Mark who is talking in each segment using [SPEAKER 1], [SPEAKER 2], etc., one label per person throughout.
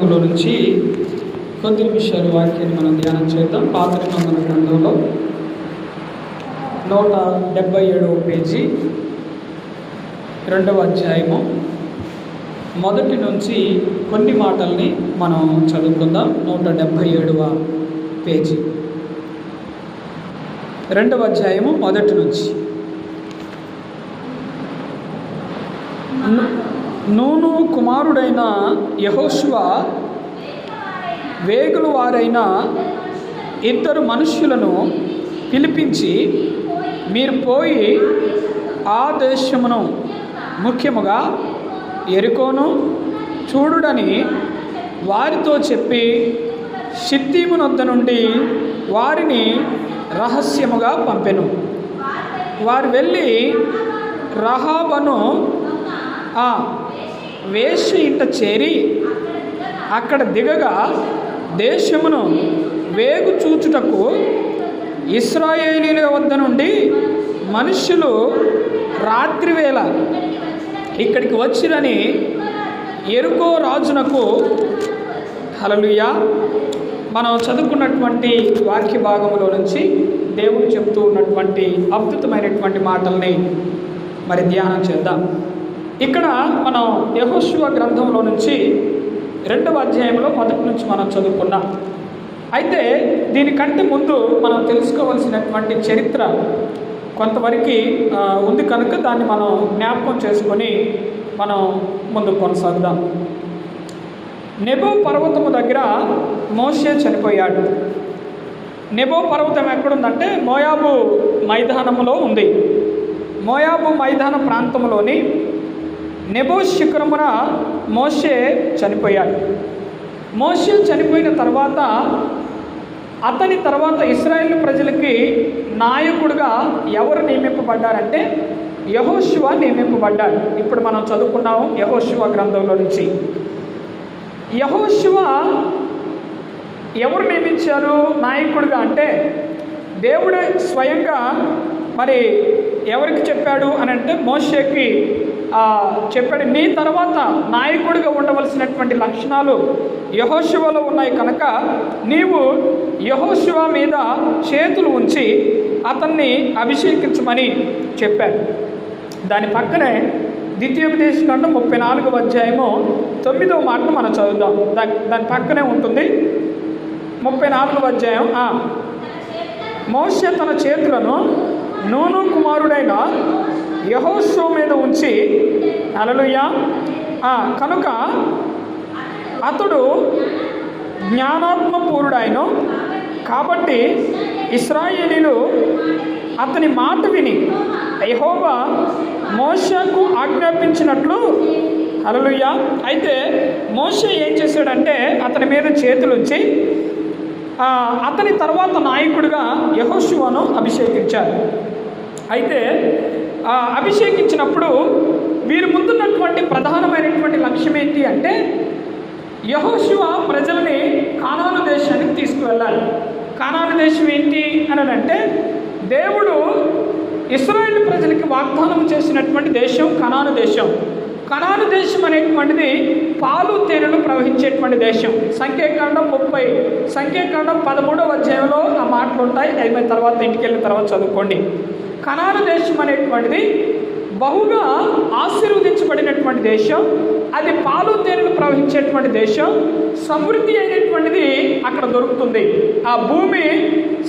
[SPEAKER 1] గ్రంథంలో నుంచి కొద్ది నిమిషాలు వాక్యాన్ని మనం ధ్యానం చేద్దాం. పాత నిబంధన గ్రంథంలో నూట డెబ్బై ఏడవ పేజీ రెండవ అధ్యాయము. మొదటి నుంచి కొన్ని మాటల్ని మనం చదువుకుందాం. నూట డెబ్బై ఏడవ పేజీ. రెండవ అధ్యాయము మొదటి నుంచి. నూను కుమారుడైన యహోశివ వేగులు వారైన ఇద్దరు మనుష్యులను పిలిపించి మీరు పోయి ఆ దేశమును ముఖ్యముగా ఎరుకోను చూడుడని వారితో చెప్పి షిత్తీమునొద్ద నుండి వారిని రహస్యముగా పంపెను. వారు వెళ్ళి రహాబను ఆ వేశ్య ఇంట చేరి అక్కడ దిగగా దేశమును వేగు చూచుటకు ఇస్రాయేలీల వద్ద నుండి మనుషులు రాత్రివేళ ఇక్కడికి వచ్చిరని ఎరుకో రాజునకు హలలుయా మనం చదువుకున్నటువంటి వాక్య భాగంలో నుంచి దేవుడు చెప్తూ ఉన్నటువంటి అద్భుతమైనటువంటి మాటల్ని మరి ధ్యానం చేద్దాం. ఇక్కడ మనం యహోశివ గ్రంథంలో నుంచి రెండవ అధ్యాయంలో మొదటి నుంచి మనం చదువుకున్నాం. అయితే దీనికంటే ముందు మనం తెలుసుకోవాల్సినటువంటి చరిత్ర కొంతవరకు ఉంది కనుక దాన్ని మనం జ్ఞాపకం చేసుకొని మనం ముందు కొనసాగుదాం. నెబో పర్వతము దగ్గర మోషే చనిపోయాడు. నెబో పర్వతం ఎక్కడుందంటే మోయాబు మైదానములో ఉంది. మోయాబు మైదాన ప్రాంతంలోని నెబో శిఖరమున మోషే చనిపోయాడు. మోషే చనిపోయిన తర్వాత అతని తర్వాత ఇస్రాయేల్ ప్రజలకి నాయకుడిగా ఎవరు నియమింపబడ్డారంటే యహోశివ నియమింపబడ్డాడు. ఇప్పుడు మనం చదువుకున్నాము యహోశివ గ్రంథంలో నుంచి. యహోశివ ఎవరు నియమించారు? నాయకుడిగా అంటే దేవుడే స్వయంగా మరి ఎవరికి చెప్పాడు అని అంటే మోషేకి చెప్పాడు. నీ తర్వాత నాయకుడిగా ఉండవలసినటువంటి లక్షణాలు యహోశివలో ఉన్నాయి కనుక నీవు యహోశివ మీద చేతులు ఉంచి అతన్ని అభిషేకించమని చెప్పాడు. దాని పక్కనే ద్వితీయోపదేశ ఖండం ముప్పై నాలుగవ అధ్యాయము తొమ్మిదవ మాటను మనం చదువుదాం. దా దాని పక్కనే ఉంటుంది. ముప్పై నాలుగవ అధ్యాయం మోష తన చేతులను నూను కుమారుడైన యహోశో మీద ఉంచి అలలుయ్య కనుక అతడు జ్ఞానాత్మపూరుడాయను కాబట్టి ఇస్రాయేలీలు అతని మాట విని యహోవా మోషకు ఆజ్ఞాపించినట్లు హలలుయ్య అయితే మోష ఏం చేశాడంటే అతని మీద చేతులుంచి అతని తర్వాత నాయకుడిగా యహోశివను అభిషేకించారు. అయితే అభిషేకించినప్పుడు వీరి ముందున్నటువంటి ప్రధానమైనటువంటి లక్ష్యం ఏంటి అంటే యహోశివ ప్రజల్ని కానాను దేశానికి తీసుకువెళ్ళాలి. కానాను దేశం ఏంటి అని అంటే దేవుడు ఇస్రాయేల్ ప్రజలకి వాగ్దానం చేసినటువంటి దేశం కనాను దేశం. కణాను దేశం అనేటువంటిది పాలు తేనెలు ప్రవహించేటువంటి దేశం. సంఖ్యాకాండం ముప్పై సంఖ్యాకాండం పదమూడవ అధ్యాయంలో ఆ మాటలు ఉంటాయి. అయిపోయిన తర్వాత ఇంటికి వెళ్ళిన తర్వాత చదువుకోండి. కణాను దేశం అనేటువంటిది బహుగా ఆశీర్వదించబడినటువంటి దేశం. అది పాలు తేనెలు ప్రవహించేటువంటి దేశం. సమృద్ధి అయినటువంటిది అక్కడ దొరుకుతుంది. ఆ భూమి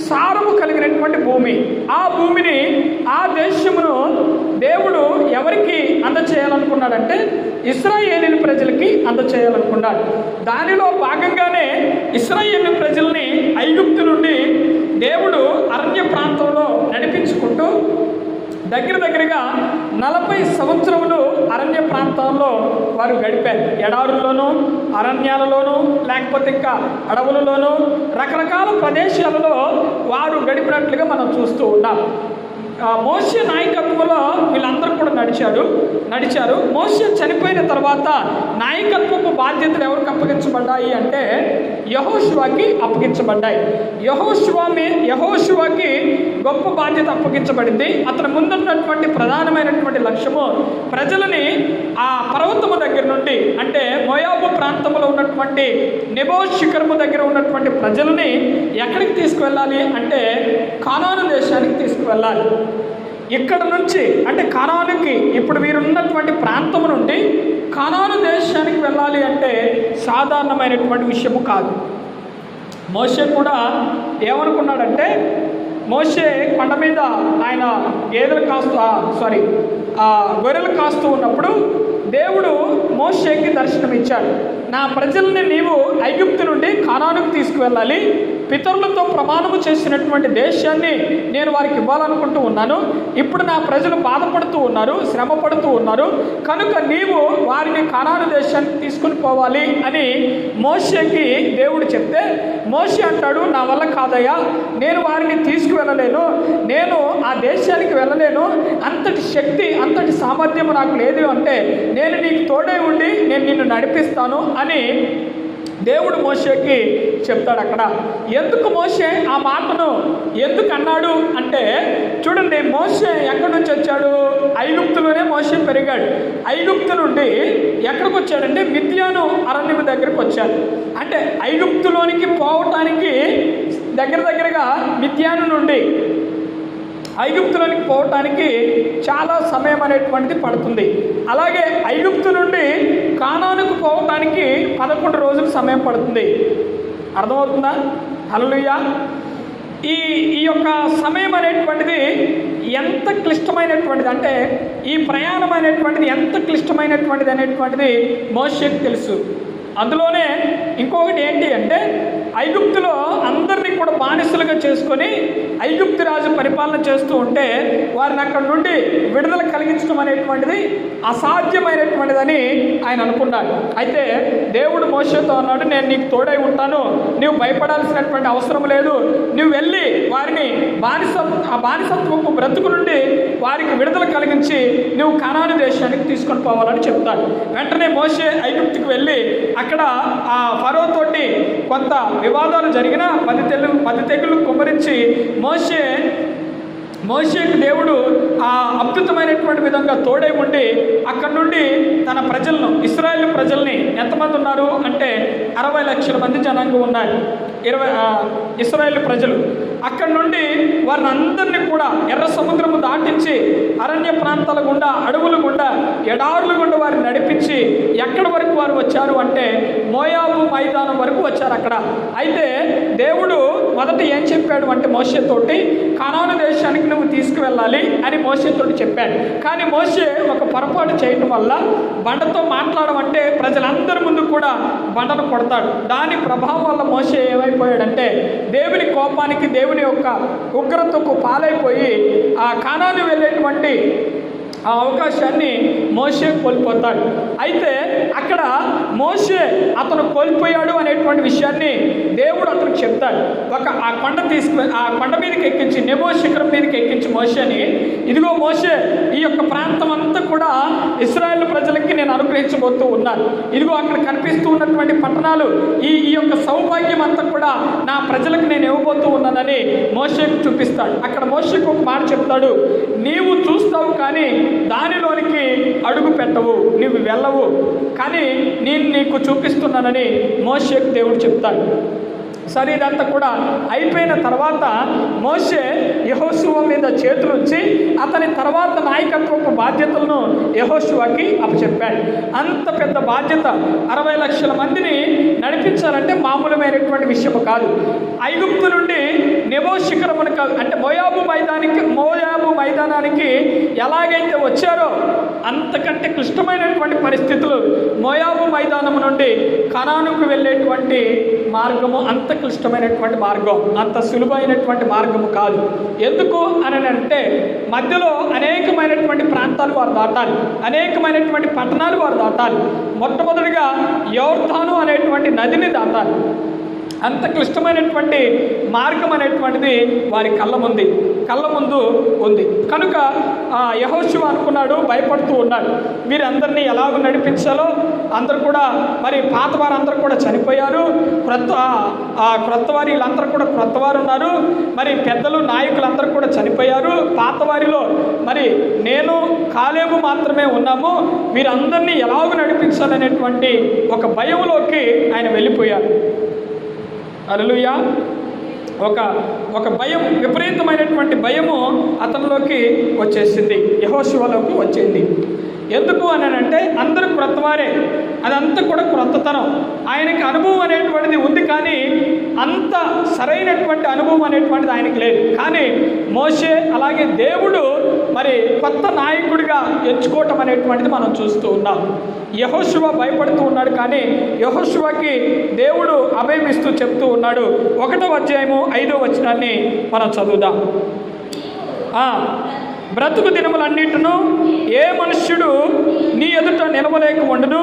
[SPEAKER 1] సారము కలిగినటువంటి భూమి. ఆ భూమిని ఆ దేశమును దేవుడు ఎవరికి అందచేయాలనుకున్నాడంటే ఇస్రాయేలీల ప్రజలకి అందచేయాలనుకున్నాడు. దానిలో భాగంగానే ఇస్రాయేల్ ప్రజల్ని ఐగుప్తు నుండి దేవుడు అరణ్య ప్రాంతంలో నడిపించుకుంటూ దగ్గర దగ్గరగా నలభై సంవత్సరములు అరణ్య ప్రాంతంలో వారు గడిపారు. ఎడారుల్లోనూ అరణ్యాలలోనూ లేకపోతే ఇంకా అడవులలోనూ రకరకాల ప్రదేశాలలో వారు గడిపినట్లుగా మనం చూస్తూ ఉన్నాం. మోసే నాయకత్వంలో వీళ్ళందరూ కూడా నడిచారు. నడిచారు. మోసే చనిపోయిన తర్వాత నాయకత్వపు బాధ్యతలు ఎవరికి అప్పగించబడ్డాయి అంటే యహోశివాకి అప్పగించబడ్డాయి. యహోశివా మీ యహోశివాకి గొప్ప బాధ్యత అప్పగించబడింది. అతను ముందున్నటువంటి ప్రధానమైనటువంటి లక్ష్యము ప్రజలని ఆ పర్వతము దగ్గర నుండి అంటే మోయాబు ప్రాంతంలో ఉన్నటువంటి నిబో శిఖరము దగ్గర ఉన్నటువంటి ప్రజలని ఎక్కడికి తీసుకువెళ్ళాలి అంటే కానాను దేశానికి తీసుకువెళ్ళాలి. ఇక్కడ నుంచి అంటే కణానికి ఇప్పుడు వీరున్నటువంటి ప్రాంతం నుండి కానాను దేశానికి వెళ్ళాలి అంటే సాధారణమైనటువంటి విషయము కాదు. మోసే కూడా ఏమనుకున్నాడంటే మోసే కొండ మీద ఆయన గేదెలు కాస్తూ సారీ గొర్రెలు కాస్తూ ఉన్నప్పుడు దేవుడు మోషేకి దర్శనం ఇచ్చాడు నా ప్రజల్ని నీవు ఐగుప్తు నుండి కానానుకు తీసుకువెళ్ళాలి. పితరులతో ప్రమాణము చేసినటువంటి దేశాన్ని నేను వారికి ఇవ్వాలనుకుంటూ ఉన్నాను. ఇప్పుడు నా ప్రజలు బాధపడుతూ ఉన్నారు శ్రమ పడుతూ ఉన్నారు. కనుక నీవు వారిని కానాను దేశానికి తీసుకుని పోవాలి అని మోషేకి దేవుడు చెప్తే మోషి అంటాడు నా వల్ల కాదయ్యా నేను వారిని తీసుకువెళ్ళలేను. నేను ఆ దేశానికి వెళ్ళలేను. అంతటి శక్తి అంతటి సామర్థ్యం నాకు లేదు అంటే నేను నీకు తోడే ఉండి నేను నిన్ను నడిపిస్తాను అని దేవుడు మోషేకి చెప్తాడు అక్కడ. ఎందుకు మోషే ఆ మాటను ఎందుకు అన్నాడు అంటే చూడండి మోషే ఎక్కడి నుంచి వచ్చాడు? ఐగుప్తులోనే మోషే పెరిగాడు. ఐగుప్తు నుండి ఎక్కడికి వచ్చాడంటే మిథ్యాను అరణ్యం దగ్గరికి వచ్చాడు. అంటే ఐగుప్తులోనికి పోవటానికి దగ్గర దగ్గరగా మిథ్యాను నుండి ఐగుప్తులోనికి పోవటానికి చాలా సమయం అనేటువంటిది పడుతుంది. అలాగే ఐగుప్తు నుండి కానానికి పోవటానికి పదకొండు రోజులు సమయం పడుతుంది. అర్థమవుతుందా? హల్లెలూయా. ఈ ఈ యొక్క సమయం అనేటువంటిది ఎంత క్లిష్టమైనటువంటిది అంటే ఈ ప్రయాణం అనేటువంటిది ఎంత క్లిష్టమైనటువంటిది అనేటువంటిది మోషకు తెలుసు. అందులోనే ఇంకొకటి ఏంటి అంటే ఐగుప్తులో అందరినీ కూడా బానిసలుగా చేసుకొని ఐగుప్తు రాజు పరిపాలన చేస్తూ ఉంటే వారిని అక్కడ నుండి విడుదల కలిగించడం అనేటువంటిది అసాధ్యమైనటువంటిదని ఆయన అనుకున్నాడు. అయితే దేవుడు మోసతో అన్నాడు నేను నీకు తోడై ఉంటాను. నువ్వు భయపడాల్సినటువంటి అవసరం లేదు. నువ్వు వెళ్ళి వారిని బానిస ఆ బానిసత్వపు బ్రతుకు నుండి వారికి విడుదల కలిగించి నువ్వు కనాను దేశానికి తీసుకొని పోవాలని చెప్తాడు. వెంటనే మోసే ఐగుప్తుకు వెళ్ళి అక్కడ ఆ ఫరో తోటి కొంత వివాదాలు జరిగిన పది తెలు పది తెగులు కుమ్మరించి మోసే మోషేకు దేవుడు ఆ అద్భుతమైనటువంటి విధంగా తోడై ఉండి అక్కడ నుండి తన ప్రజలను ఇస్రాయేల్ ప్రజల్ని ఎంతమంది ఉన్నారు అంటే అరవై లక్షల మంది జనాంగం ఉన్నారు. ఇరవై ఆ, ఇస్రాయేల్ ప్రజలు. అక్కడ నుండి వారిని అందరినీ కూడా ఎర్ర సముద్రము దాటించి అరణ్య ప్రాంతాల గుండా అడవుల గుండా ఎడారుల గుండా వారిని నడిపి ఎక్కడి వరకు వారు వచ్చారు అంటే మోయాబు మైదానం వరకు వచ్చారు అక్కడ. అయితే దేవుడు మొదట ఏం చెప్పాడు అంటే మోసతోటి కనాను దేశానికి నువ్వు తీసుకువెళ్ళాలి అని మోసతోటి చెప్పాడు. కానీ మోసే ఒక పొరపాటు చేయటం వల్ల బండతో మాట్లాడమంటే ప్రజలందరి ముందు కూడా బండను కొడతాడు. దాని ప్రభావం వల్ల మోసే ఏమైపోయాడంటే దేవుని కోపానికి దేవుని యొక్క ఉగ్రతకు పాలైపోయి ఆ కానాను వెళ్ళేటువంటి ఆ అవకాశాన్ని మోసే కోల్పోతాడు. అయితే అక్కడ మోసే అతను కోల్పోయాడు అనేటువంటి విషయాన్ని దేవుడు అతనికి చెప్తాడు. ఒక ఆ కొండ తీసుకు ఆ కొండ మీదకి ఎక్కించి నెబో శిఖరం మీదకి ఎక్కించి మోసేని ఇదిగో మోసే ఈ యొక్క ప్రాంతం అంతా కూడా ఇస్రాయేల్ ప్రజలకి నేను అనుగ్రహించబోతూ ఉన్నాను. ఇదిగో అక్కడ కనిపిస్తూ ఉన్నటువంటి పట్టణాలు ఈ ఈ యొక్క సౌభాగ్యం అంతా కూడా నా ప్రజలకు నేను ఇవ్వబోతూ ఉన్నానని మోసేకు చూపిస్తాడు. అక్కడ మోసేకు ఒక మాట చెప్తాడు. నీవు చూస్తావు కానీ దానిలోనికి అడుగు పెట్టవు నువ్వు వెళ్ళవు. కానీ నేను నీకు చూపిస్తున్నానని మోసేకు దేవుడు చెప్తాడు. సరే ఇదంతా కూడా అయిపోయిన తర్వాత మోసే యహోశివ మీద చేతులుంచి అతని తర్వాత నాయకత్వపు బాధ్యతలను యహోశివకి అప్పచెప్పాడు. అంత పెద్ద బాధ్యత అరవై లక్షల మందిని నడిపించాలంటే మామూలమైనటువంటి విషయం కాదు. ఐగుప్తు నుండి నెబో శిఖరమునకు అంటే మోయాబు మైదానికి మోయాబు మైదానానికి ఎలాగైతే వచ్చారో అంతకంటే క్లిష్టమైనటువంటి పరిస్థితులు మోయాబు మైదానం నుండి కనానుకు వెళ్ళేటువంటి మార్గము అంత క్లిష్టమైనటువంటి మార్గం. అంత సులువైనటువంటి మార్గము కాదు. ఎందుకు అని అంటే మధ్యలో అనేకమైనటువంటి ప్రాంతాలు వారు దాటాలి. అనేకమైనటువంటి పట్టణాలు వారు దాటాలి. మొట్టమొదటిగా యోర్ధాను అనేటువంటి నదిని దాటాలి. అంత క్లిష్టమైనటువంటి మార్గం అనేటువంటిది వారి కళ్ళ ముందు కళ్ళ ముందు ఉంది. కనుక యహోశివ అనుకున్నాడు భయపడుతూ ఉన్నాడు. వీరందరినీ ఎలాగ నడిపించాలో అందరూ కూడా మరి పాత వారందరూ కూడా చనిపోయారు. క్రొత్త ఆ క్రొత్త వారి వీళ్ళందరూ కూడా క్రొత్త వారు ఉన్నారు. మరి పెద్దలు నాయకులందరూ కూడా చనిపోయారు. పాత వారిలో మరి నేను కాలేబు మాత్రమే ఉన్నాము. వీరందరినీ ఎలాగ నడిపించాలనేటువంటి ఒక భయంలోకి ఆయన వెళ్ళిపోయారు అలలుయా ఒక ఒక భయం విపరీతమైనటువంటి భయము అతనిలోకి వచ్చేసింది. యహోశివలోకి వచ్చింది. ఎందుకు అని అంటే అందరూ క్రొత్తవారే. అదంతా కూడా క్రొత్తతనం. ఆయనకి అనుభవం అనేటువంటిది ఉంది కానీ అంత సరైనటువంటి అనుభవం అనేటువంటిది ఆయనకి లేదు. కానీ మోషే అలాగే దేవుడు మరి కొత్త నాయకుడిగా ఎంచుకోవటం అనేటువంటిది మనం చూస్తూ ఉన్నాం. యహోశివ భయపడుతూ ఉన్నాడు కానీ యహోశివకి దేవుడు అభయమిస్తూ చెప్తూ ఉన్నాడు. ఒకటో అధ్యాయము ఐదో వచనాన్ని మనం చదువుదాం. బ్రతుకు దినములన్నిటిను ఏ మనుష్యుడు నీ ఎదుట నిలవలేక ఉండును?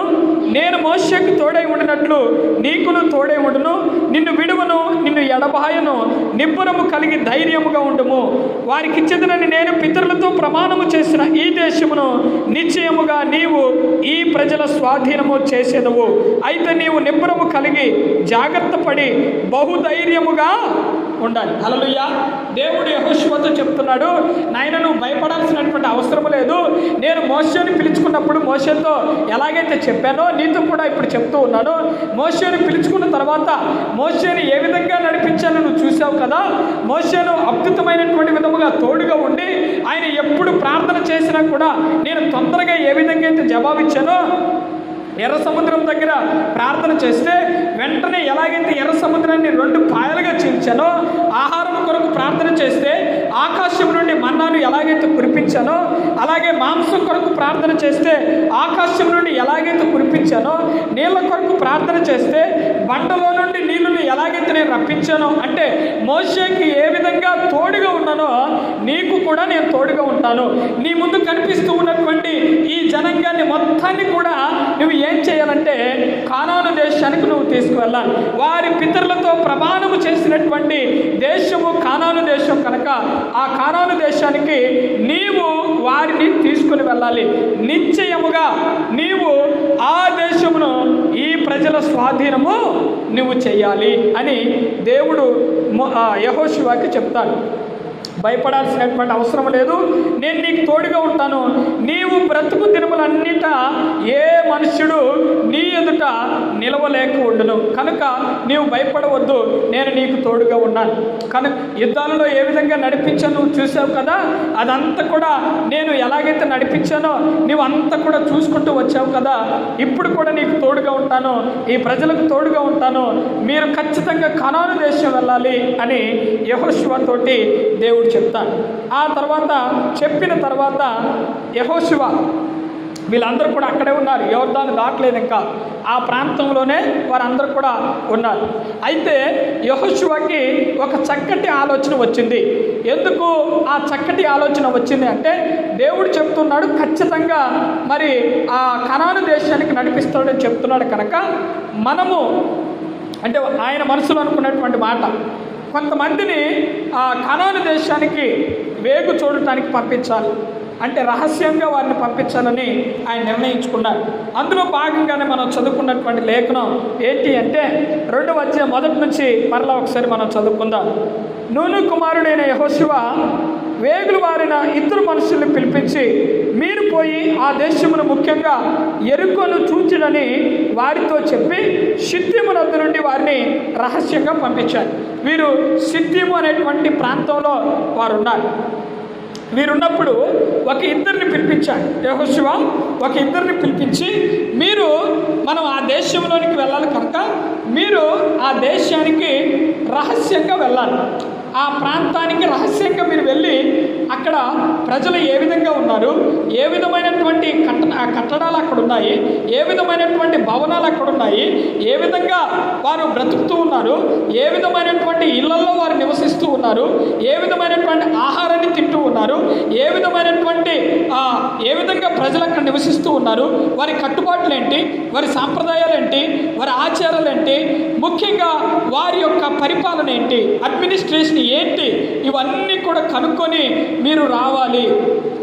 [SPEAKER 1] నేను మోసకు తోడై ఉండినట్లు నీకును తోడై ఉండును. నిన్ను విడువను నిన్ను ఎడబాయను. నిబ్బరము కలిగి ధైర్యముగా ఉండము. వారికి ఇచ్చేదనని నేను పితరులతో ప్రమాణము చేసిన ఈ దేశమును నిశ్చయముగా నీవు ఈ ప్రజల స్వాధీనము చేసేదవు. అయితే నీవు నిబ్బరము కలిగి జాగ్రత్త పడి బహుధైర్యముగా ఉండాలి. అలలుయ్యా దేవుడు యహోశివతో చెప్తున్నాడు నాయన నువ్వు భయపడాల్సినటువంటి అవసరం లేదు. నేను మోషని పిలుచుకున్నప్పుడు మోషతో ఎలాగైతే చెప్పానో నీతో కూడా ఇప్పుడు చెప్తూ ఉన్నాను మోషని పిలుచుకున్న తర్వాత మోషని ఏ విధంగా నడిపించాలో నువ్వు చూసావు కదా? మోషను అద్భుతమైనటువంటి విధముగా తోడుగా ఉండి ఆయన ఎప్పుడు ప్రార్థన చేసినా కూడా నేను తొందరగా ఏ విధంగా అయితే జవాబిచ్చానో ఎర్ర సముద్రం దగ్గర ప్రార్థన చేస్తే వెంటనే ఎలాగైతే ఎర్ర సముద్రాన్ని రెండు పాయలుగా చీల్చానో ఆహారం కొరకు ప్రార్థన చేస్తే ఆకాశం నుండి మన్నాను ఎలాగైతే కురిపించానో అలాగే మాంసం కొరకు ప్రార్థన చేస్తే ఆకాశం నుండి ఎలాగైతే కురిపించానో నీళ్ళ కొరకు ప్రార్థన చేస్తే బండలో నుండి నీళ్ళని ఎలాగైతే నేను రప్పించానో అంటే మోషేకి ఏ విధంగా తోడుగా ఉన్నానో నీకు కూడా నేను తోడుగా ఉంటాను. నీ ముందు కనిపిస్తూ ఉన్నటువంటి ఈ జనాంగాన్ని మొత్తాన్ని కూడా నువ్వు ఏం చేయాలంటే కానాను దేశానికి నువ్వు తీసుకువెళ్ళాలి వారి పితరులతో ప్రమాణము చేసినటువంటి దేశము కానాను దేశం కనుక ఆ కానాను దేశానికి నీవు వారిని తీసుకుని వెళ్ళాలి. నిశ్చయముగా నీవు ఆ దేశమును ఈ ప్రజల స్వాధీనము నువ్వు చేయాలి అని దేవుడు యహోశివాకి చెప్తాడు. భయపడాల్సినటువంటి అవసరం లేదు. నేను నీకు తోడుగా ఉంటాను. నీవు బ్రతుకు దినములన్నిట ఏ మనుష్యుడు నీ ఎదుట నిలవలేక ఉండను. కనుక నీవు భయపడవద్దు. నేను నీకు తోడుగా ఉన్నాను. కనుక యుద్ధాలలో ఏ విధంగా నడిపించాను నువ్వు చూసావు కదా? అదంతా కూడా నేను ఎలాగైతే నడిపించానో నువ్వు అంతా కూడా చూసుకుంటూ వచ్చావు కదా? ఇప్పుడు కూడా నీకు తోడుగా ఉంటాను. ఈ ప్రజలకు తోడుగా ఉంటాను. మీరు ఖచ్చితంగా కనాను దేశం వెళ్ళాలి అని యహోశివతోటి దేవుడు దేవుడు చెప్తాను ఆ తర్వాత చెప్పిన తర్వాత యహోశివ వీళ్ళందరూ కూడా అక్కడే ఉన్నారు. ఎవరు దాన్ని దాటలేదు ఇంకా. ఆ ప్రాంతంలోనే వారందరూ కూడా ఉన్నారు. అయితే యహోశివకి ఒక చక్కటి ఆలోచన వచ్చింది. ఎందుకు ఆ చక్కటి ఆలోచన వచ్చింది అంటే దేవుడు చెప్తున్నాడు ఖచ్చితంగా మరి ఆ కణాను దేశానికి నడిపిస్తాడని చెప్తున్నాడు కనుక మనము అంటే ఆయన మనసులో అనుకున్నటువంటి మాట. కొంతమందిని ఆ కనాను దేశానికి వేగు చూడటానికి పంపించాలి. అంటే రహస్యంగా వారిని పంపించాలని ఆయన నిర్ణయించుకున్నారు. అందులో భాగంగానే మనం చదువుకున్నటువంటి లేఖనం ఏంటి అంటే రెండు వచ్చే మొదటి నుంచి మరలా ఒకసారి మనం చదువుకుందాం. నూనె కుమారుడైన యహోశివ వేగులు వారిన ఇద్దరు మనుషుల్ని పిలిపించి మీరు పోయి ఆ దేశమును ముఖ్యంగా ఎరుకను చూచుడని వారితో చెప్పి సిద్ధిము నద్దు నుండి వారిని రహస్యంగా పంపించారు. వీరు సిద్ధిము అనేటువంటి ప్రాంతంలో వారు ఉన్నారు వీరున్నప్పుడు ఒక ఇద్దరిని పిలిపించాడు యహోశివ ఒక ఇద్దరిని పిలిపించి మీరు మనం ఆ దేశంలోనికి వెళ్ళాలి కనుక మీరు ఆ దేశానికి రహస్యంగా వెళ్ళాలి. ఆ ప్రాంతానికి రహస్యంగా మీరు వెళ్ళి అక్కడ ప్రజలు ఏ విధంగా ఉన్నారు ఏ విధమైనటువంటి కట్ట కట్టడాలు అక్కడ ఉన్నాయి ఏ విధమైనటువంటి భవనాలు అక్కడ ఉన్నాయి ఏ విధంగా వారు బ్రతుకుతూ ఉన్నారు ఏ విధమైనటువంటి ఇళ్ళలో వారు నివసిస్తూ ఉన్నారు ఏ విధమైనటువంటి ఆహారాన్ని తింటూ ఉన్నారు ఏ విధమైనటువంటి ఏ విధంగా ప్రజలు అక్కడ నివసిస్తూ ఉన్నారు. వారి కట్టుబాట్లు ఏంటి వారి సాంప్రదాయాలు ఏంటి వారి ఆచారాలు ఏంటి ముఖ్యంగా వారి యొక్క పరిపాలన ఏంటి అడ్మినిస్ట్రేషన్ ఏంటి? ఇవన్నీ కూడా కనుక్కొని మీరు రావాలి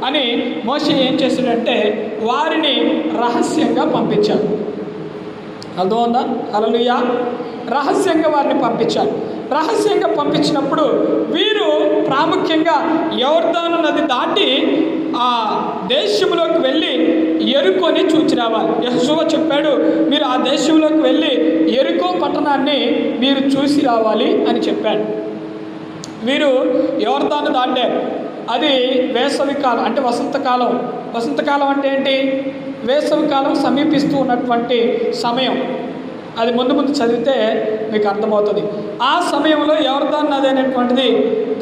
[SPEAKER 1] అని మోసే ఏం చేశాడంటే వారిని రహస్యంగా పంపించారు అర్థమవుందా అలలుయా రహస్యంగా వారిని పంపించారు రహస్యంగా పంపించినప్పుడు వీరు ప్రాముఖ్యంగా యోర్దాను నది దాటి ఆ దేశంలోకి వెళ్ళి ఎరుకొని చూచి రావాలి. యశువ చెప్పాడు మీరు ఆ దేశంలోకి వెళ్ళి ఎరుకో పట్టణాన్ని మీరు చూసి రావాలి అని చెప్పాడు. వీరు యోర్దాను దాటారు. అది వేసవి కాలం అంటే వసంతకాలం వసంతకాలం అంటే ఏంటి? వేసవి కాలం సమీపిస్తూ ఉన్నటువంటి సమయం. అది ముందు ముందు చదివితే మీకు అర్థమవుతుంది. ఆ సమయంలో ఎవరిదాన్ని నది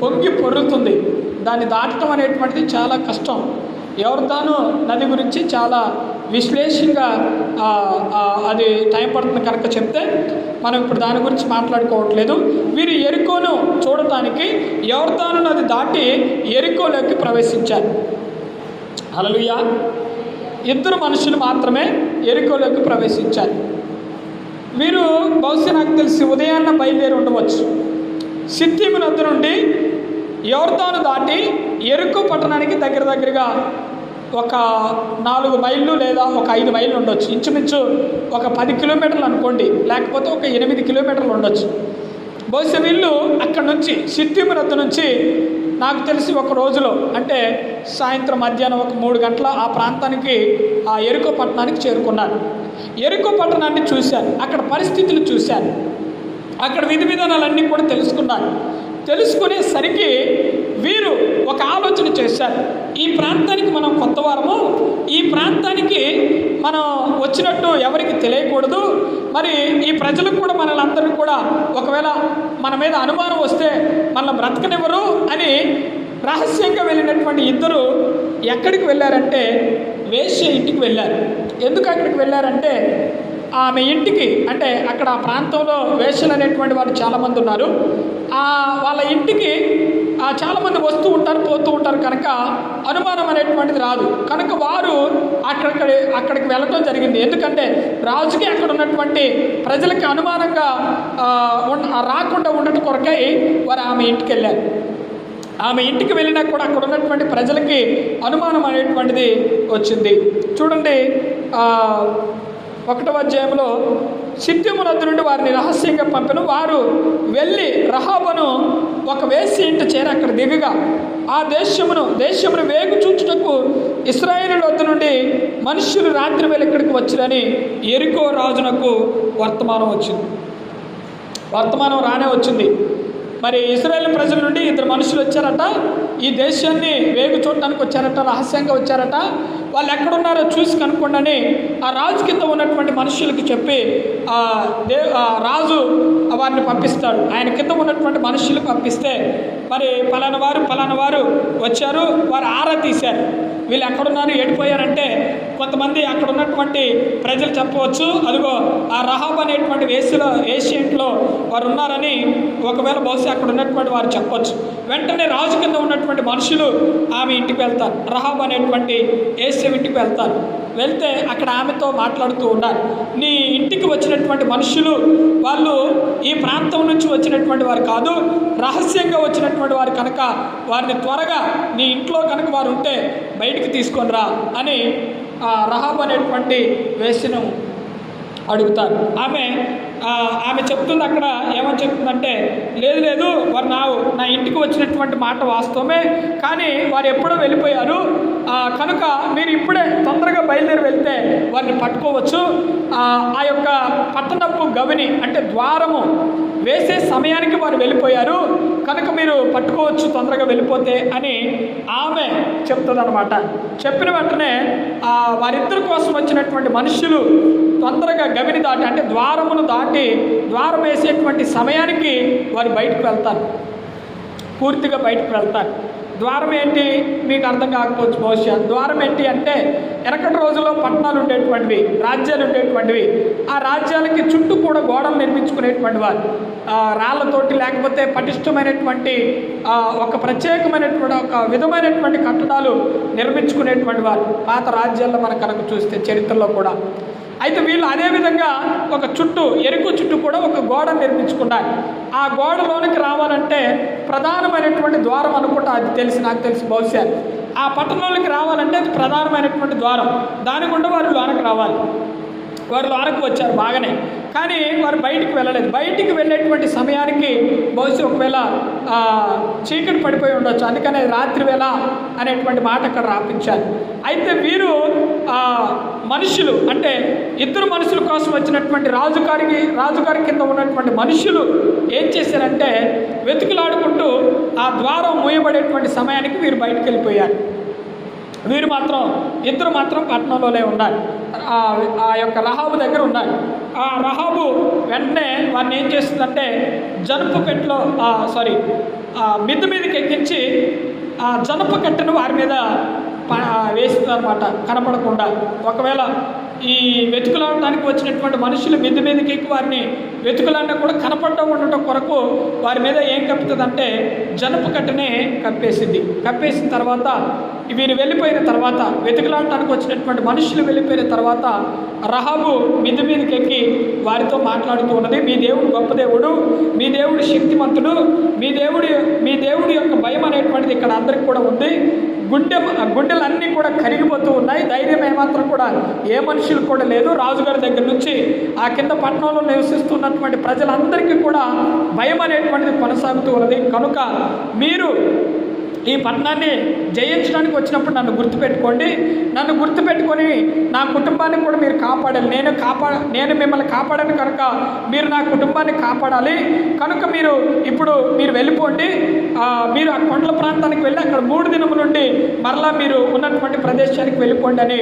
[SPEAKER 1] పొంగి పొర్లుతుంది దాన్ని దాటడం అనేటువంటిది చాలా కష్టం. యోర్దాను నది గురించి చాలా విశ్లేషంగా అది టైం పడుతుంది కనుక చెప్తే మనం ఇప్పుడు దాని గురించి మాట్లాడుకోవట్లేదు. వీరు ఎరుకోను చూడటానికి యోర్దాను నది దాటి ఎరుకోలోకి ప్రవేశించారు. అలలుయా ఇద్దరు మనుషులు మాత్రమే ఎరుకోలోకి ప్రవేశించారు. వీరు బహుశా నాకు తెలిసి ఉదయాన్న బయలుదేరి ఉండవచ్చు. సిద్ధిము నది నుండి యోర్దాను దాటి ఎరుకు పట్టణానికి దగ్గర దగ్గరగా ఒక నాలుగు మైళ్ళు లేదా ఒక ఐదు మైళ్ళు ఉండొచ్చు. ఇంచుమించు ఒక పది కిలోమీటర్లు అనుకోండి. లేకపోతే ఒక ఎనిమిది కిలోమీటర్లు ఉండొచ్చు. బహుశా వీళ్ళు అక్కడ నుంచి సిద్ధిము నుంచి నాకు తెలిసి ఒక రోజులో అంటే సాయంత్రం మధ్యాహ్నం ఒక మూడు గంటల ఆ ప్రాంతానికి ఆ ఎరుకో పట్టణానికి చేరుకున్నారు. ఎరుకో పట్టణాన్ని చూశారు అక్కడ పరిస్థితులు చూశారు అక్కడ విధి విధానాలన్నీ కూడా తెలుసుకున్నారు. తెలుసుకునేసరికి వీరు ఒక ఆలోచన చేశారు. ఈ ప్రాంతానికి మనం కొత్త వారము? ఈ ప్రాంతానికి మనం వచ్చినట్టు ఎవరికి తెలియకూడదు. మరి ఈ ప్రజలకు కూడా మనల్ని అందరికీ కూడా ఒకవేళ మన మీద అనుమానం వస్తే మనల్ని బ్రతకనివ్వరు అని రహస్యంగా వెళ్ళినటువంటి ఇద్దరు ఎక్కడికి వెళ్ళారంటే వేశ్య ఇంటికి వెళ్ళారు. ఎందుకు అక్కడికి వెళ్ళారంటే ఆమె ఇంటికి అంటే అక్కడ ఆ ప్రాంతంలో వేషలు అనేటువంటి వారు చాలామంది ఉన్నారు. ఆ వాళ్ళ ఇంటికి చాలామంది వస్తూ ఉంటారు పోతూ ఉంటారు కనుక అనుమానం అనేటువంటిది రాదు. కనుక వారు అక్కడికి అక్కడికి వెళ్ళటం జరిగింది. ఎందుకంటే రాజుకి అక్కడ ఉన్నటువంటి ప్రజలకి అనుమానంగా రాకుండా ఉండటం కొరకై వారు ఆమె ఇంటికి వెళ్ళారు. ఆమె ఇంటికి వెళ్ళినా కూడా అక్కడ ఉన్నటువంటి ప్రజలకి అనుమానం అనేటువంటిది వచ్చింది. చూడండి ఒకటవ అధ్యాయంలో సిద్ధిము నుండి వారిని రహస్యంగా పంపిన వారు వెళ్ళి రహాబను ఒక వేసి ఇంట చేరి అక్కడ దిగగా ఆ దేశమును దేశమును వేగు చూచుటకు ఇస్రాయేల్ వద్ద నుండి మనుష్యులు రాత్రి వేళ ఇక్కడికి వచ్చిరని ఎరుకో రాజునకు వర్తమానం వచ్చింది. వర్తమానం రానే వచ్చింది. మరి ఇస్రాయేల్ ప్రజల నుండి ఇద్దరు మనుషులు వచ్చారట. ఈ దేశాన్ని వేగు చూడటానికి వచ్చారట రహస్యంగా వచ్చారట. వాళ్ళు ఎక్కడున్నారో చూసి కనుక్కోండి ఆ రాజు కింద ఉన్నటువంటి మనుషులకి చెప్పి ఆ దే ఆ రాజు వారిని పంపిస్తాడు. ఆయన కింద ఉన్నటువంటి మనుషులు పంపిస్తే మరి పలానా వారు పలానా వారు వచ్చారు వారు ఆరా తీశారు. వీళ్ళు ఎక్కడున్నారు ఏడిపోయారంటే కొంతమంది అక్కడ ఉన్నటువంటి ప్రజలు చెప్పవచ్చు అదిగో ఆ రహాబ్ అనేటువంటి వేసిలో ఏషియంట్లో వారు ఉన్నారని ఒకవేళ బహుశా అక్కడ ఉన్నటువంటి వారు చెప్పొచ్చు. వెంటనే రాజు కింద ఉన్నటువంటి మనుషులు ఆమె ఇంటికి వెళ్తారు. రహాబ్ అనేటువంటి ఏషియం ఇంటికి వెళ్తారు. వెళ్తే అక్కడ ఆమెతో మాట్లాడుతూ ఉన్నారు. నీ ఇంటికి వచ్చినటువంటి మనుషులు వాళ్ళు ఈ ప్రాంతం నుంచి వచ్చినటువంటి వారు కాదు రహస్యంగా వచ్చినటువంటి వారు కనుక వారిని త్వరగా నీ ఇంట్లో కనుక వారు ఉంటే బయటికి తీసుకొని రా అని రహాబ్ అనేటువంటి వేసిను అడుగుతారు. ఆమె ఆమె చెప్తుంది అక్కడ ఏమని చెప్తుందంటే లేదు లేదు వారు నా నా ఇంటికి వచ్చినటువంటి మాట వాస్తవమే కానీ వారు ఎప్పుడో వెళ్ళిపోయారు. కనుక మీరు ఇప్పుడే తొందరగా బయలుదేరి వెళ్తే వారిని పట్టుకోవచ్చు. ఆ, ఆ యొక్క పట్టణపు గవిని అంటే ద్వారము వేసే సమయానికి వారు వెళ్ళిపోయారు. కనుక మీరు పట్టుకోవచ్చు తొందరగా వెళ్ళిపోతే అని ఆమె చెప్తుందన్నమాట. చెప్పిన వెంటనే ఆ వారిద్దరి కోసం వచ్చినటువంటి మనుషులు తొందరగా గవిని దాటి అంటే ద్వారమును దాటి ద్వారం వేసేటువంటి సమయానికి వారు బయటకు వెళ్తారు. పూర్తిగా బయటకు వెళ్తారు. ద్వారం ఏంటి? మీకు అర్థం కాకపోవచ్చు బహుశా ద్వారం ఏంటి అంటే ఎనకటి రోజుల్లో పట్టణాలు ఉండేటువంటివి రాజ్యాలు ఉండేటువంటివి. ఆ రాజ్యాలకి చుట్టూ కూడా గోడలు నిర్మించుకునేటువంటి వారు. రాళ్ళతోటి రాళ్ళతోటి లేకపోతే పటిష్టమైనటువంటి ఒక ప్రత్యేకమైనటువంటి ఒక విధమైనటువంటి కట్టడాలు నిర్మించుకునేటువంటి వారు. పాత రాజ్యాల్లో మనం కనుక చూస్తే చరిత్రలో కూడా. అయితే వీళ్ళు అదే విధంగా ఒక చుట్టూ ఎరుకు చుట్టూ కూడా ఒక గోడ నిర్మించుకున్నారు. ఆ గోడలోనికి రావాలంటే ప్రధానమైనటువంటి ద్వారం అనుకుంటా అది తెలిసి నాకు తెలిసి బహుశా. ఆ పట్టణంలోకి రావాలంటే అది ప్రధానమైనటువంటి ద్వారం. దాని గుండా వారు లోనకి రావాలి. వారు లోనకు వచ్చారు బాగానే. కానీ వారు బయటికి వెళ్ళలేదు. బయటికి వెళ్ళేటువంటి సమయానికి బహుశా ఒకవేళ చీకటి పడిపోయి ఉండొచ్చు. అందుకనే రాత్రి వేళ అనేటువంటి మాట అక్కడ రాపించారు. అయితే వీరు మనుషులు అంటే ఇద్దరు మనుషుల కోసం వచ్చినటువంటి రాజుగారికి రాజుగారి కింద ఉన్నటువంటి మనుషులు ఏం చేశారంటే వెతుకులాడుకుంటూ ఆ ద్వారం మూయబడేటువంటి సమయానికి వీరు బయటకు వెళ్ళిపోయారు. వీరు మాత్రం ఇద్దరు మాత్రం పట్టణంలోనే ఉన్నారు ఆ యొక్క రహాబు దగ్గర ఉండాలి. ఆ రహాబు వెంటనే వారిని ఏం చేస్తుందంటే జనపు కట్టెలో సారీ మిద్దు మీదకి ఎక్కించి ఆ జనప కట్టెను వారి మీద వేస్తుందన్నమాట. కనపడకుండా. ఒకవేళ ఈ వెతుకులాడటానికి వచ్చినటువంటి మనుషులు మిద్దు మీదకి ఎక్కి వారిని వెతుకులాడినా కూడా కనపడడం ఉండటం కొరకు వారి మీద ఏం కప్పుతుందంటే జనప కట్టనే కప్పేసింది. కప్పేసిన తర్వాత వీరు వెళ్ళిపోయిన తర్వాత వెతుకులాడటానికి వచ్చినటువంటి మనుషులు వెళ్ళిపోయిన తర్వాత రహాబు మిద్దు మీదకి ఎక్కి వారితో మాట్లాడుతూ ఉన్నది మీ దేవుడు గొప్ప దేవుడు మీ దేవుడు శక్తిమంతుడు మీ దేవుడి మీ దేవుడి యొక్క భయం అనేటువంటిది ఇక్కడ అందరికి కూడా ఉంది. గుండె గుండెలన్నీ కూడా కరిగిపోతూ ఉన్నాయి. ధైర్యం ఏమాత్రం కూడా ఏ మనుషులు కూడా లేదు. రాజుగారి దగ్గర నుంచి ఆ కింద పట్టణంలో నివసిస్తున్నటువంటి ప్రజలందరికీ కూడా భయం అనేటువంటిది కొనసాగుతూ ఉన్నది. కనుక మీరు ఈ పట్టణాన్ని జయించడానికి వచ్చినప్పుడు నన్ను గుర్తుపెట్టుకోండి. నన్ను గుర్తుపెట్టుకొని నా కుటుంబాన్ని కూడా మీరు కాపాడాలి నేను కాపా నేను మిమ్మల్ని కాపాడాను కనుక మీరు నా కుటుంబాన్ని కాపాడాలి. కనుక మీరు ఇప్పుడు మీరు వెళ్ళిపోండి. మీరు ఆ కొండల ప్రాంతానికి వెళ్ళి అక్కడ మూడు దినముల నుండి మరలా మీరు ఉన్నటువంటి ప్రదేశానికి వెళ్ళిపోండి అని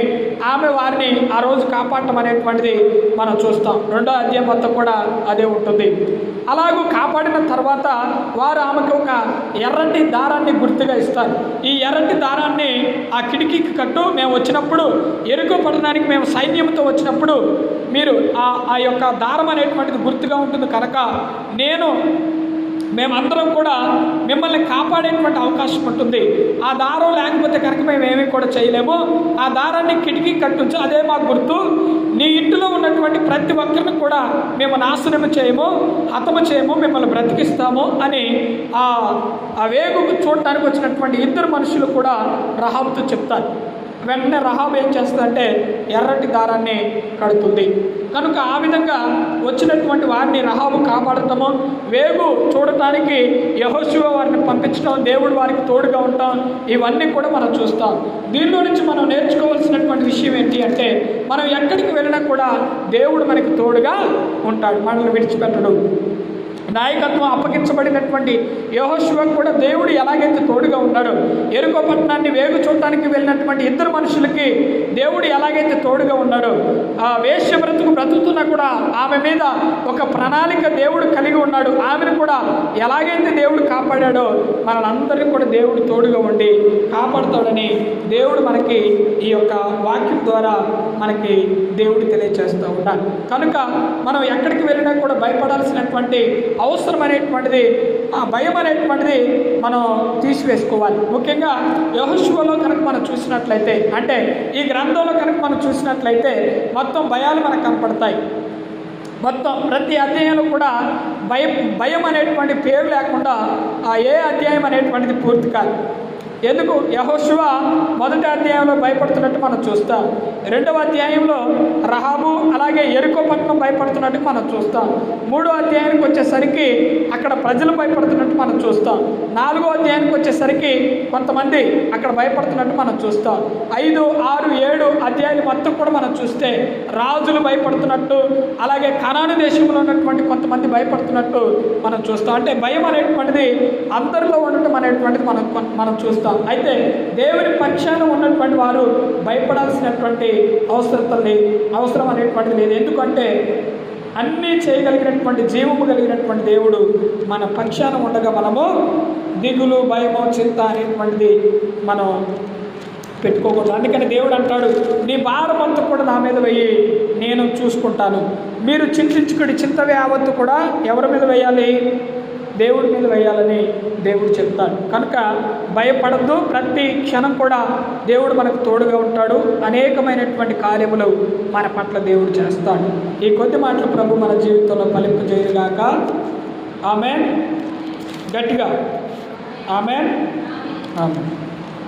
[SPEAKER 1] ఆమె వారిని ఆ రోజు కాపాడటం అనేటువంటిది మనం చూస్తాం. రెండో అధ్యాయం అంతా కూడా అదే ఉంటుంది. అలాగూ కాపాడిన తర్వాత వారు ఆమెకు ఒక ఎర్రటి దారాన్ని గుర్తు గిఫ్ట్గా ఇస్తారు. ఈ ఎర్రటి దారాన్ని ఆ కిటికీకి కట్టు. మేము వచ్చినప్పుడు ఎరుకు పట్టడానికి మేము సైన్యంతో వచ్చినప్పుడు మీరు ఆ ఆ యొక్క దారం అనేటువంటిది గుర్తుగా ఉంటుంది కనుక నేను మేమందరం కూడా మిమ్మల్ని కాపాడేటువంటి అవకాశం ఉంటుంది. ఆ దారం లేకపోతే కనుక మేము ఏమీ కూడా చేయలేము. ఆ దారాన్ని కిటికీ కట్టించు అదే మాకు గుర్తు. నీ ఇంటిలో ఉన్నటువంటి ప్రతి ఒక్కరిని కూడా మేము నాశనం చేయము హతము చేయము మిమ్మల్ని బ్రతికిస్తాము అని ఆ వేగుకు వేగు చూడటానికి వచ్చినటువంటి ఇద్దరు మనుషులు కూడా రహాబుతో చెప్తారు. వెంటనే రహాబ్ ఏం చేస్తుందంటే ఎర్రటి దారాన్ని కడుతుంది. కనుక ఆ విధంగా వచ్చినటువంటి వారిని రహాబు కాపాడటము వేగు చూడటానికి యహోశివ వారిని పంపించడం దేవుడు వారికి తోడుగా ఉండటం ఇవన్నీ కూడా మనం చూస్తాం. దీనిలో నుంచి మనం నేర్చుకోవాల్సినటువంటి విషయం ఏంటి అంటే మనం ఎక్కడికి వెళ్ళినా కూడా దేవుడు మనకి తోడుగా ఉంటాడు మనల్ని విడిచిపెట్టడు. నాయకత్వం అప్పగించబడినటువంటి యహోశివకు కూడా దేవుడు ఎలాగైతే తోడుగా ఉన్నాడో ఎరుకో పట్టణాన్ని వేగు చూడటానికి వెళ్ళినటువంటి ఇద్దరు మనుషులకి దేవుడు ఎలాగైతే తోడుగా ఉన్నాడో ఆ వేశ్య బ్రతుకు బ్రతుకుతున్నా కూడా ఆమె మీద ఒక ప్రణాళిక దేవుడు కలిగి ఉన్నాడు. ఆమెను కూడా ఎలాగైతే దేవుడు కాపాడాడో మనందరికీ కూడా దేవుడు తోడుగా ఉండి కాపాడుతాడని దేవుడు మనకి ఈ యొక్క వాక్యం ద్వారా మనకి దేవుడు తెలియచేస్తూ ఉన్నాడు. కనుక మనం ఎక్కడికి వెళ్ళినా కూడా భయపడాల్సినటువంటి అవసరం అనేటువంటిది ఆ భయం అనేటువంటిది మనం తీసివేసుకోవాలి. ముఖ్యంగా యహోశువలో కనుక మనం చూసినట్లయితే అంటే ఈ గ్రంథంలో కనుక మనం చూసినట్లయితే మొత్తం భయాలు మనకు కనపడతాయి. మొత్తం ప్రతి అధ్యాయంలో కూడా భయం భయం అనేటువంటి పేరు లేకుండా ఆ ఏ అధ్యాయం అనేటువంటిది పూర్తి కాదు. ఎందుకు యహోశివ మొదటి అధ్యాయంలో భయపడుతున్నట్టు మనం చూస్తాం. రెండవ అధ్యాయంలో రహాబు అలాగే ఎరుకో పట్టణం భయపడుతున్నట్టు మనం చూస్తాం. మూడో అధ్యాయానికి వచ్చేసరికి అక్కడ ప్రజలు భయపడుతున్నట్టు మనం చూస్తాం. నాలుగో అధ్యాయానికి వచ్చేసరికి కొంతమంది అక్కడ భయపడుతున్నట్టు మనం చూస్తాం. ఐదు ఆరు ఏడు అధ్యాయాలు మొత్తం కూడా మనం చూస్తే రాజులు భయపడుతున్నట్టు అలాగే కనాను దేశంలో ఉన్నటువంటి కొంతమంది భయపడుతున్నట్టు మనం చూస్తాం. అంటే భయం అనేటువంటిది అందరిలో ఉండటం అనేటువంటిది మనం మనం చూస్తాం. అయితే దేవుని పక్షాన ఉన్నటువంటి వారు భయపడాల్సినటువంటి అవసరం అవసరం అనేటువంటిది లేదు. ఎందుకంటే అన్నీ చేయగలిగినటువంటి జీవము కలిగినటువంటి దేవుడు మన పక్షాన ఉండగా మనము దిగులు భయము చింత అనేటువంటిది మనం పెట్టుకోకూడదు. అందుకని దేవుడు అంటాడు నీ భారం అంతా కూడా నా మీద వెయ్యి నేను చూసుకుంటాను. మీరు చింతించుకుడి చింత యావత్తు కూడా ఎవరి మీద వేయాలి? దేవుడి మీద వేయాలని దేవుడు చెప్తాడు. కనుక భయపడద్దు. ప్రతి క్షణం కూడా దేవుడు మనకు తోడుగా ఉంటాడు. అనేకమైనటువంటి కార్యములు మన పట్ల దేవుడు చేస్తాడు. ఈ కొద్ది మాటలు ప్రభు మన జీవితంలో ఫలింపు చేయగాక. ఆమె గట్టిగా. ఆమె ఆమె